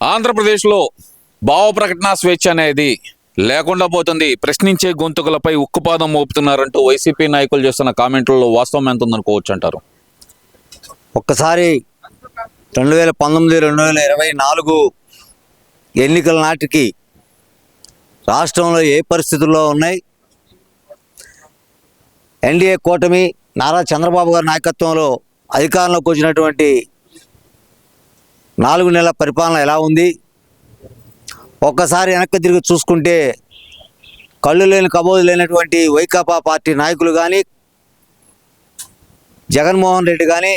ఆంధ్రప్రదేశ్లో భావ ప్రకటన స్వేచ్ఛ అనేది లేకుండా పోతుంది. ప్రశ్నించే గొంతుకులపై ఉక్కుపాదం మోపుతున్నారంటూ వైసీపీ నాయకులు చేస్తున్న కామెంట్లలో వాస్తవం ఎంత ఉందనుకోవచ్చు అంటారు? ఒక్కసారి రెండు వేల పంతొమ్మిది రెండు వేల ఇరవై నాలుగు ఎన్నికల నాటికి రాష్ట్రంలో ఏ పరిస్థితుల్లో ఉన్నాయి? ఎన్డీఏ కూటమి నారా చంద్రబాబు గారి నాయకత్వంలో అధికారంలోకి వచ్చినటువంటి నాలుగు నెలల పరిపాలన ఎలా ఉంది? ఒక్కసారి వెనక్కి తిరిగి చూసుకుంటే కళ్ళు లేని కబోదు లేనటువంటి వైకాపా పార్టీ నాయకులు కానీ జగన్మోహన్ రెడ్డి కానీ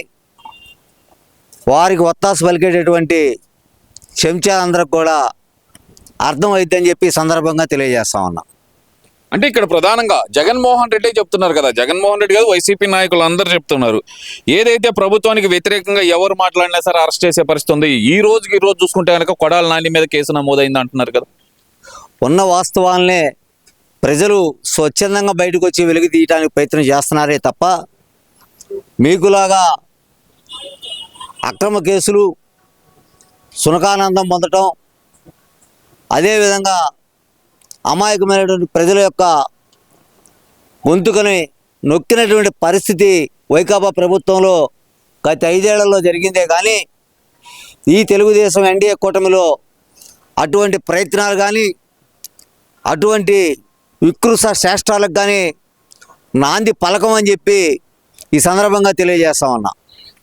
వారికి ఒత్తాసు పలికేటటువంటి చెంచాలందరికి కూడా అర్థమైద్దని చెప్పి సందర్భంగా తెలియజేస్తా ఉన్నా. అంటే ఇక్కడ ప్రధానంగా జగన్మోహన్ రెడ్డి చెప్తున్నారు కదా. జగన్మోహన్ రెడ్డి కాదు వైసీపీ నాయకులు అందరూ చెప్తున్నారు. ఏదైతే ప్రభుత్వానికి వ్యతిరేకంగా ఎవరు మాట్లాడినా సరే అరెస్ట్ చేసే పరిస్థితి ఉంది. ఈ రోజుకి ఈ రోజు చూసుకుంటే కనుక కొడాల నాని మీద కేసు నమోదైంది అంటున్నారు కదా. ఉన్న వాస్తవాలనే ప్రజలు స్వచ్ఛందంగా బయటకు వచ్చి వెలుగు తీయడానికి ప్రయత్నం చేస్తున్నారే తప్ప మీకులాగా అక్రమ కేసులు సునకానందం పొందటం అదేవిధంగా అమాయకమైనటువంటి ప్రజల యొక్క గొంతుకని నొక్కినటువంటి పరిస్థితి వైకాపా ప్రభుత్వంలో గత ఐదేళ్ళలో జరిగిందే కానీ ఈ తెలుగుదేశం ఎన్డీఏ కూటమిలో అటువంటి ప్రయత్నాలు కానీ అటువంటి వికృత శాస్త్రాలకు కానీ నాంది పలకం అని చెప్పి ఈ సందర్భంగా తెలియజేస్తా ఉన్నా.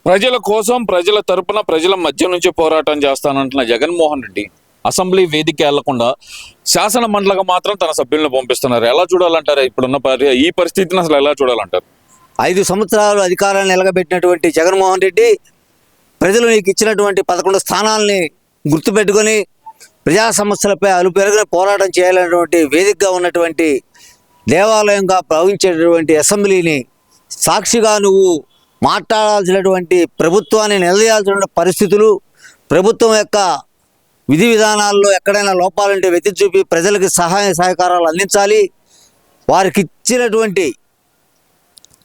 ప్రజల కోసం ప్రజల తరపున ప్రజల మధ్య నుంచి పోరాటం చేస్తానంటున్న జగన్మోహన్ రెడ్డి. అసెంబ్లీ వేదిక వెళ్ళకుండా శాసన మండలిగా మాత్రం తన సభ్యులను పంపిస్తున్నారు. ఎలా చూడాలంటారు? ఇప్పుడున్న పరి- ఈ పరిస్థితిని అసలు ఎలా చూడాలంటారు? ఐదు సంవత్సరాలు అధికారాన్ని నిలగబెట్టినటువంటి జగన్మోహన్ రెడ్డి ప్రజలు నీకు ఇచ్చినటువంటి పదకొండు స్థానాల్ని గుర్తుపెట్టుకొని ప్రజా సమస్యలపై అలుపెరగని పోరాటం చేయాలనేటువంటి వేదికగా ఉన్నటువంటి దేవాలయంగా భావించేటటువంటి అసెంబ్లీని సాక్షిగా నువ్వు మాట్లాడాల్సినటువంటి ప్రభుత్వాన్ని నిలదీయాల్సినటువంటి పరిస్థితులు ప్రభుత్వం యొక్క విధి విధానాల్లో ఎక్కడైనా లోపాలుంటే వెతి చూపి ప్రజలకు సహాయ సహకారాలు అందించాలి. వారికి ఇచ్చినటువంటి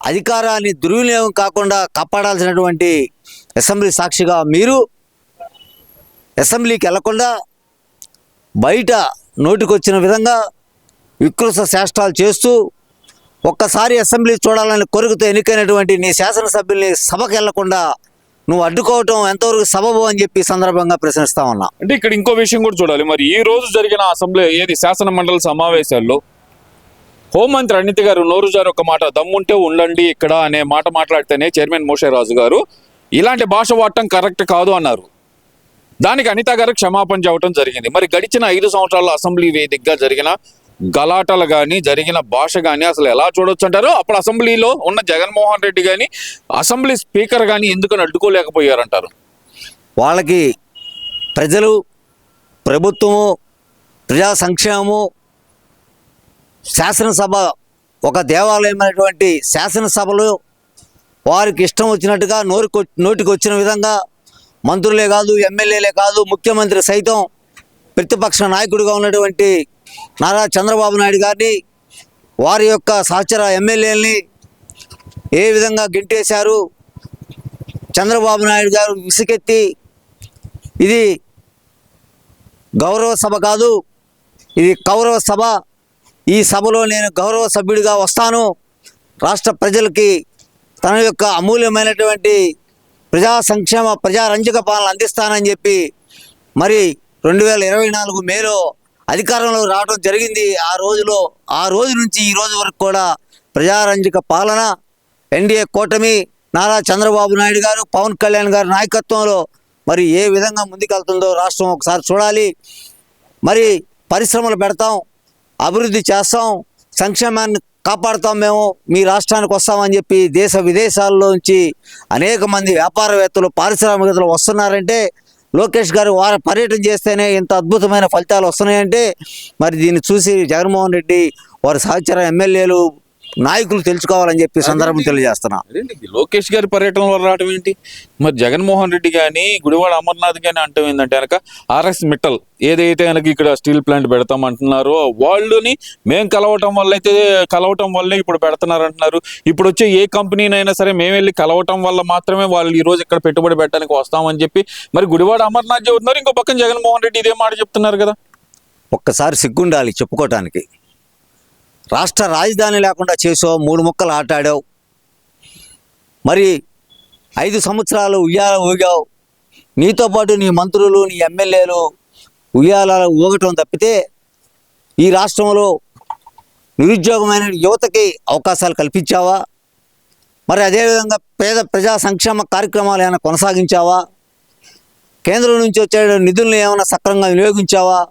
అధికారాన్ని దుర్వినియోగం కాకుండా కాపాడాల్సినటువంటి అసెంబ్లీ సాక్షిగా మీరు అసెంబ్లీకి వెళ్ళకుండా బయట నోటికొచ్చిన విధంగా వికృత శాస్త్రాలు చేస్తూ ఒక్కసారి అసెంబ్లీ చూడాలని కోరికతో ఎన్నికైనటువంటి నీ శాసనసభ్యుల్ని సభకు వెళ్ళకుండా నువ్వు అడ్డుకోవటం ఎంతవరకు సబబు అని చెప్పి సందర్భంగా ప్రశ్నిస్తా ఉన్నా. అంటే ఇక్కడ ఇంకో విషయం కూడా చూడాలి. మరి ఈ రోజు జరిగిన అసెంబ్లీ ఏది? శాసన మండలి సమావేశాల్లో హోంమంత్రి అనిత గారు నోరు జారు ఒక మాట దమ్ముంటే ఉండండి ఇక్కడ అనే మాట మాట్లాడితేనే చైర్మన్ మోషేరాజు గారు ఇలాంటి భాష వాడటం కరెక్ట్ కాదు అన్నారు. దానికి అనిత గారు క్షమాపణ చెప్పడం జరిగింది. మరి గడిచిన ఐదు సంవత్సరాల అసెంబ్లీ వేదికగా జరిగిన గలాటలు కానీ జరిగిన భాష కానీ అసలు ఎలా చూడొచ్చు అంటారు అప్పుడు అసెంబ్లీలో ఉన్న జగన్మోహన్ రెడ్డి కానీ అసెంబ్లీ స్పీకర్ కానీ ఎందుకని అడ్డుకోలేకపోయారంటారు వాళ్ళకి ప్రజలు ప్రభుత్వము ప్రజా సంక్షేమము శాసనసభ ఒక దేవాలయమైనటువంటి శాసనసభలో వారికి ఇష్టం వచ్చినట్టుగా నోరుకు నోటికి వచ్చిన విధంగా మంత్రులే కాదు ఎమ్మెల్యేలే కాదు ముఖ్యమంత్రి సైతం ప్రతిపక్ష నాయకుడిగా ఉన్నటువంటి నారా చంద్రబాబు నాయుడు గారిని వారి యొక్క సహచర ఎమ్మెల్యేలని ఏ విధంగా గెంటేశారు చంద్రబాబు నాయుడు గారు విసుకెత్తి ఇది గౌరవ సభ కాదు ఇది కౌరవ సభ ఈ సభలో నేను గౌరవ సభ్యుడిగా వస్తాను. రాష్ట్ర ప్రజలకి తన యొక్క అమూల్యమైనటువంటి ప్రజా సంక్షేమ ప్రజారంజక పాలన అందిస్తానని చెప్పి మరి రెండు వేల ఇరవై నాలుగు మేలో అధికారంలో రావడం జరిగింది. ఆ రోజులో ఆ రోజు నుంచి ఈ రోజు వరకు కూడా ప్రజారంజక పాలన ఎన్డీఏ కూటమి నారా చంద్రబాబు నాయుడు గారు పవన్ కళ్యాణ్ గారి నాయకత్వంలో మరి ఏ విధంగా ముందుకెళ్తుందో రాష్ట్రం ఒకసారి చూడాలి. మరి పరిశ్రమలు పెడతాం అభివృద్ధి చేస్తాం సంక్షేమాన్ని కాపాడుతాం మేము మీ రాష్ట్రానికి వస్తామని చెప్పి దేశ విదేశాల్లోంచి అనేక మంది వ్యాపారవేత్తలు పారిశ్రామికతలు వస్తున్నారంటే లోకేష్ గారు వారి పర్యటన చేస్తేనే ఇంత అద్భుతమైన ఫలితాలు వస్తున్నాయంటే మరి దీన్ని చూసి జగన్మోహన్ రెడ్డి వారి సహచర ఎమ్మెల్యేలు నాయకులు తెలుసుకోవాలని చెప్పి సందర్భం తెలియజేస్తున్నా. లోకేష్ గారి పర్యటన వల్ల రావడం ఏంటి? మరి జగన్మోహన్ రెడ్డి కానీ గుడివాడ అమర్నాథ్ కానీ అంటాం ఏంటంటే కనుక ఆర్ఎస్ మిట్టల్ ఏదైతే కనుక ఇక్కడ స్టీల్ ప్లాంట్ పెడతామంటున్నారో వాళ్ళని మేము కలవటం వల్ల అయితే కలవటం వల్లే ఇప్పుడు పెడుతున్నారు అంటున్నారు ఇప్పుడు వచ్చే ఏ కంపెనీనైనా సరే మేము వెళ్ళి కలవటం వల్ల మాత్రమే వాళ్ళు ఈ రోజు ఇక్కడ పెట్టుబడి పెట్టడానికి వస్తామని చెప్పి మరి గుడివాడ అమర్నాథ్ చెబుతున్నారు ఇంకో పక్కన జగన్మోహన్ రెడ్డి ఇదే మాట చెప్తున్నారు కదా. ఒక్కసారి సిగ్గుండాలి చెప్పుకోవటానికి రాష్ట్ర రాజధాని లేకుండా చేసావు మూడు ముక్కలు ఆటాడావు. మరి ఐదు సంవత్సరాలు ఉయ్యాల ఊగావు. నీతో పాటు నీ మంత్రులు నీ ఎమ్మెల్యేలు ఉయ్యాల ఊగటం తప్పితే ఈ రాష్ట్రంలో నిరుద్యోగమైన యువతకి అవకాశాలు కల్పించావా? మరి అదేవిధంగా పేద ప్రజా సంక్షేమ కార్యక్రమాలు ఏమైనా కొనసాగించావా? కేంద్రం నుంచి వచ్చే నిధులను ఏమైనా సక్రమంగా వినియోగించావా?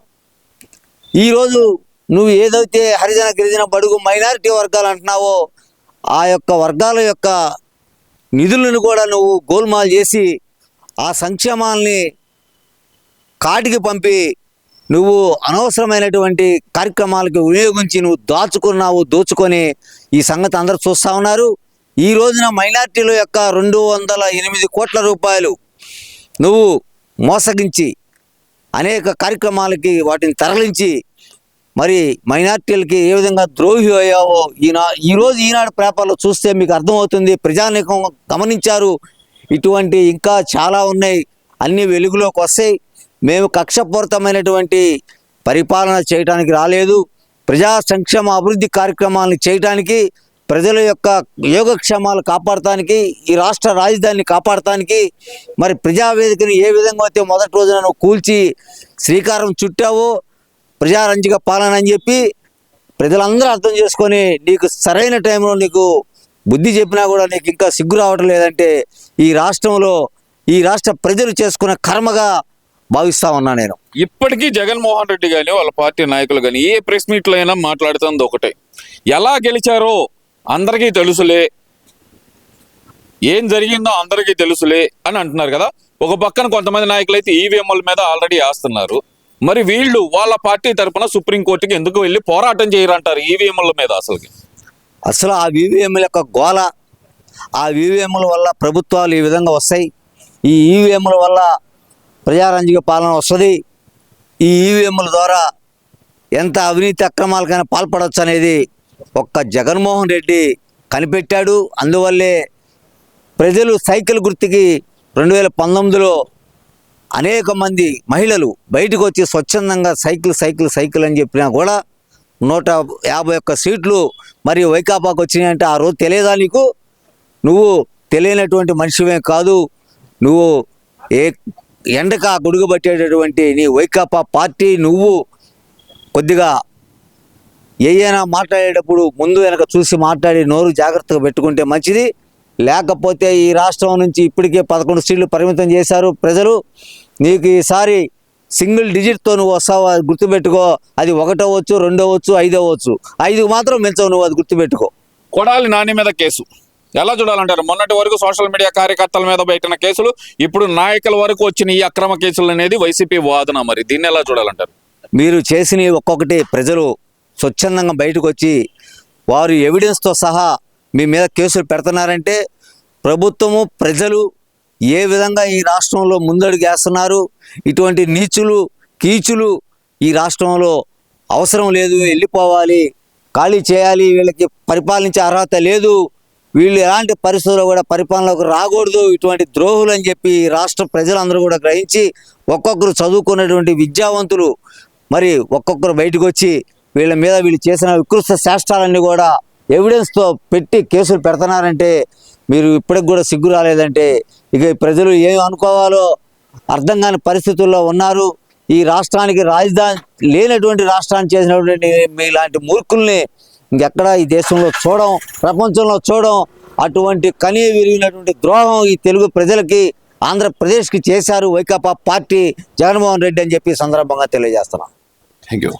ఈరోజు నువ్వు ఏదైతే హరిజన గిరిజన బడుగు మైనారిటీ వర్గాలు అంటున్నావో ఆ యొక్క వర్గాల యొక్క నిధులను కూడా నువ్వు గోల్మాల్ చేసి ఆ సంక్షేమాల్ని కాటికి పంపి నువ్వు అనవసరమైనటువంటి కార్యక్రమాలకు వినియోగించి నువ్వు దాచుకున్నావు దోచుకొని ఈ సంగతి అందరూ చూస్తూ ఉన్నారు. ఈ రోజున మైనార్టీల యొక్క రెండు వందల ఎనిమిది కోట్ల రూపాయలు నువ్వు మోసగించి అనేక కార్యక్రమాలకి వాటిని తరలించి మరి మైనార్టీలకి ఏ విధంగా ద్రోహి అయ్యావో ఈనా ఈరోజు ఈనాడు పేపర్లో చూస్తే మీకు అర్థమవుతుంది. ప్రజానీకం గమనించారు. ఇటువంటి ఇంకా చాలా ఉన్నాయి. అన్ని వెలుగులోకి వస్తాయి. మేము కక్షపూరితమైనటువంటి పరిపాలన చేయడానికి రాలేదు. ప్రజా సంక్షేమ అభివృద్ధి కార్యక్రమాలను చేయడానికి ప్రజల యొక్క యోగక్షేమాలు కాపాడటానికి ఈ రాష్ట్ర రాజధానిని కాపాడటానికి మరి ప్రజావేదికను ఏ విధంగా అయితే మొదటి రోజున నువ్వు కూల్చి శ్రీకారం చుట్టావో ప్రజారంజిక పాలన అని చెప్పి ప్రజలందరూ అర్థం చేసుకొని నీకు సరైన టైంలో నీకు బుద్ధి చెప్పినా కూడా నీకు ఇంకా సిగ్గు రావటం లేదంటే ఈ రాష్ట్రంలో ఈ రాష్ట్ర ప్రజలు చేసుకున్న కర్మగా భావిస్తా ఉన్నా నేను. ఇప్పటికీ జగన్మోహన్ రెడ్డి కానీ వాళ్ళ పార్టీ నాయకులు కానీ ఏ ప్రెస్ మీట్లో అయినా మాట్లాడుతుంది ఒకటే. ఎలా గెలిచారో అందరికీ తెలుసులే. ఏం జరిగిందో అందరికీ తెలుసులే అని అంటున్నారు కదా. ఒక పక్కన కొంతమంది నాయకులు అయితే ఈవీఎంల మీద ఆల్రెడీ వేస్తున్నారు మరి వీళ్ళు వాళ్ళ పార్టీ తరఫున సుప్రీంకోర్టుకి ఎందుకు వెళ్ళి పోరాటం చేయరంటారు ఈవీఎంల మీద అసలుకి? అసలు ఆ ఈవీఎంల యొక్క గోల ఆ ఈవీఎంల వల్ల ప్రభుత్వాలు ఈ విధంగా వస్తాయి. ఈ ఈవీఎంల వల్ల ప్రజారంజిక పాలన వస్తుంది. ఈ ఈవీఎంల ద్వారా ఎంత అవినీతి అక్రమాలకైనా పాల్పడవచ్చు అనేది ఒక్క జగన్మోహన్ రెడ్డి కనిపెట్టాడు. అందువల్లే ప్రజలు సైకిల్ గుర్తుకి రెండు వేల పంతొమ్మిదిలో అనేక మంది మహిళలు బయటకు వచ్చి స్వచ్ఛందంగా సైకిల్ సైకిల్ సైకిల్ అని చెప్పినా కూడా నూట యాభై ఒక్క సీట్లు మరియు వైకాపాకు వచ్చినాయంటే ఆ రోజు తెలియదా నీకు? నువ్వు తెలియనటువంటి మనిషివే కాదు. నువ్వు ఏ ఎండక గుడుగుబట్టేటటువంటి నీ వైకాపా పార్టీ నువ్వు. కొద్దిగా ఏదైనా మాట్లాడేటప్పుడు ముందు వెనక చూసి మాట్లాడి నోరు జాగ్రత్తగా పెట్టుకుంటే మంచిది. లేకపోతే ఈ రాష్ట్రం నుంచి ఇప్పటికే పదకొండు సీట్లు పరిమితం చేశారు. ప్రజలు నీకు ఈసారి సింగిల్ డిజిట్తో నువ్వు వస్తావు? అది గుర్తుపెట్టుకో. అది ఒకటవచ్చు రెండవచ్చు ఐదవచ్చు ఐదు మాత్రం మించవు నువ్వు అది గుర్తుపెట్టుకో. కొడాలి నాని మీద కేసు. ఎలా చూడాలంటారు? మొన్నటి వరకు సోషల్ మీడియా కార్యకర్తల మీద బయటన కేసులు ఇప్పుడు నాయకుల వరకు వచ్చిన ఈ అక్రమ కేసులు అనేది వైసీపీ వాదన మరి. దీన్ని ఎలా చూడాలంటారు? మీరు చేసిన ఒక్కొక్కటి ప్రజలు స్వచ్ఛందంగా బయటకు వచ్చి వారు ఎవిడెన్స్తో సహా మీ మీద కేసులు పెడుతున్నారంటే ప్రభుత్వము ప్రజలు ఏ విధంగా ఈ రాష్ట్రంలో ముందడుగు వేస్తున్నారు? ఇటువంటి నీచులు కీచులు ఈ రాష్ట్రంలో అవసరం లేదు వెళ్ళిపోవాలి ఖాళీ చేయాలి వీళ్ళకి పరిపాలించే అర్హత లేదు. వీళ్ళు ఎలాంటి పరిస్థితుల్లో కూడా పరిపాలనలోకి రాకూడదు. ఇటువంటి ద్రోహులు అని చెప్పి రాష్ట్ర ప్రజలందరూ కూడా గ్రహించి ఒక్కొక్కరు చదువుకున్నటువంటి విద్యావంతులు మరి ఒక్కొక్కరు బయటకు వచ్చి వీళ్ళ మీద వీళ్ళు చేసిన వికృత శాస్త్రాలన్నీ కూడా ఎవిడెన్స్తో పెట్టి కేసులు పెడుతున్నారంటే మీరు ఇప్పటికి కూడా సిగ్గు రాలేదంటే ఇక ప్రజలు ఏం అనుకోవాలో అర్థం కాని పరిస్థితుల్లో ఉన్నారు. ఈ రాష్ట్రానికి రాజధాని లేనటువంటి రాష్ట్రాన్ని చేసినటువంటి మీలాంటి మూర్ఖుల్ని ఇంకెక్కడ ఈ దేశంలో చూడడం ప్రపంచంలో చూడడం అటువంటి కనీ విరిగినటువంటి ద్రోహం ఈ తెలుగు ప్రజలకి ఆంధ్రప్రదేశ్కి చేశారు వైకాపా పార్టీ జగన్మోహన్ రెడ్డి అని చెప్పి సందర్భంగా తెలియజేస్తున్నాం. Thank you